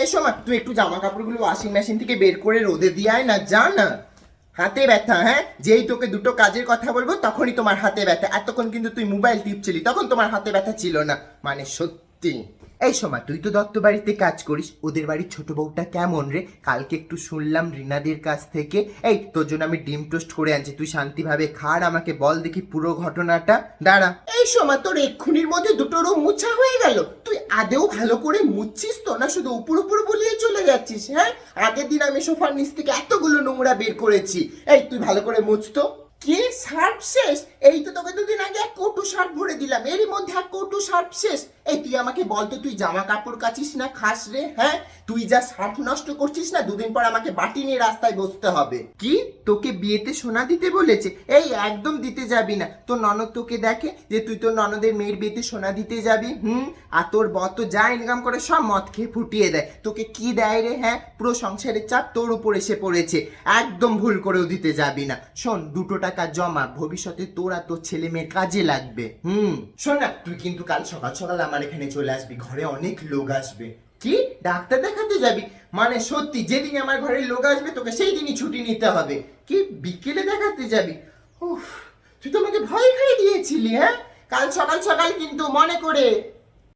এই সময় তুই একটু জামা কাপড়গুলো ওয়াশিং মেশিন থেকে বের করে রোদে দিয়ে আয় না, যা না। হাতে ব্যথা হ্যাঁ? যেই তোকে দুটো কাজের কথা বলব, তখনই তোমার হাতে ব্যথা। এতক্ষণ কিন্তু তুই মোবাইল টিপছিলি, তখন তোমার হাতে ব্যথা ছিল না। মানে সত্যি। এই সময় তুই তো দত্ত বাড়িতে কাজ করিস, ওদের বাড়ির ছোট বউটা কেমন রে? কালকে একটু শুনলাম রিনাদের কাছ থেকে, এই তোর জন্য আমি ডিম টোস্ট করে আনছি, তুই শান্তিভাবে খার আমাকে বল দেখি পুরো ঘটনাটা। দাঁড়া। এই সময় তোর এক্ষুনির মধ্যে দুটো রুম মুছা হয়ে গেল। আদেও ভালো করে মুচ্ছিস তো? না শুধু উপর উপর বলিয়ে চলে যাচ্ছিস হ্যাঁ? আগের দিন আমি সোফার নিচ থেকে এতগুলো নোংরা বের করেছি। এই, তুই ভালো করে মুছতো কি? সার্ফ শেষ? এই তো তোকে দুদিন আগে এক কৌটো সার্ফ ভরে দিলাম। এরই মধ্যে এক কৌটু সার্ফ শেষ। এই তুই আমাকে বলতো তুই জামা কাপড় কাচিস না খাস রে হ্যাঁ? তুই যা সার্ফ নষ্ট করছিস না দুদিন পর আমাকে বাটি নিয়ে রাস্তায় বসতে হবে। কি? তোকে বিয়েতে সোনা দিতে বলেছে? এই একদম দিতে যাবি না। তোর ননদ তোকে দেখে যে তুই তোর ননদের মেয়ের বিয়েতে সোনা দিতে যাবি হুম? আর তোর বত যা ইনকাম করে সব মদ খেয়ে ফুটিয়ে দেয়। তোকে কি দেয় রে হ্যাঁ? পুরো সংসারের চাপ তোর উপর এসে পড়েছে। একদম ভুল করেও দিতে যাবি না। শোন দুটো টাকা জমা ভবিষ্যতে তোর আর তোর ছেলে মেয়ের কাজে লাগবে হুম? শোন না তুই কিন্তু কাল সকাল সকাল আমার এখানে চলে আসবি, ঘরে অনেক লোক আসবে। কি? ডাক্তার দেখাতে যাবি? মানে সত্যি, যেদিন আমার ঘরে লোক আসবে, তোকে সেই দিনই ছুটি নিতে হবে। কি? বিকেলে দেখাতে যাবি? উফ, তুই তো আমাকে ভয় খাইয়ে দিয়েছিলি হ্যাঁ? কাল সকাল সকাল কিন্তু মনে করে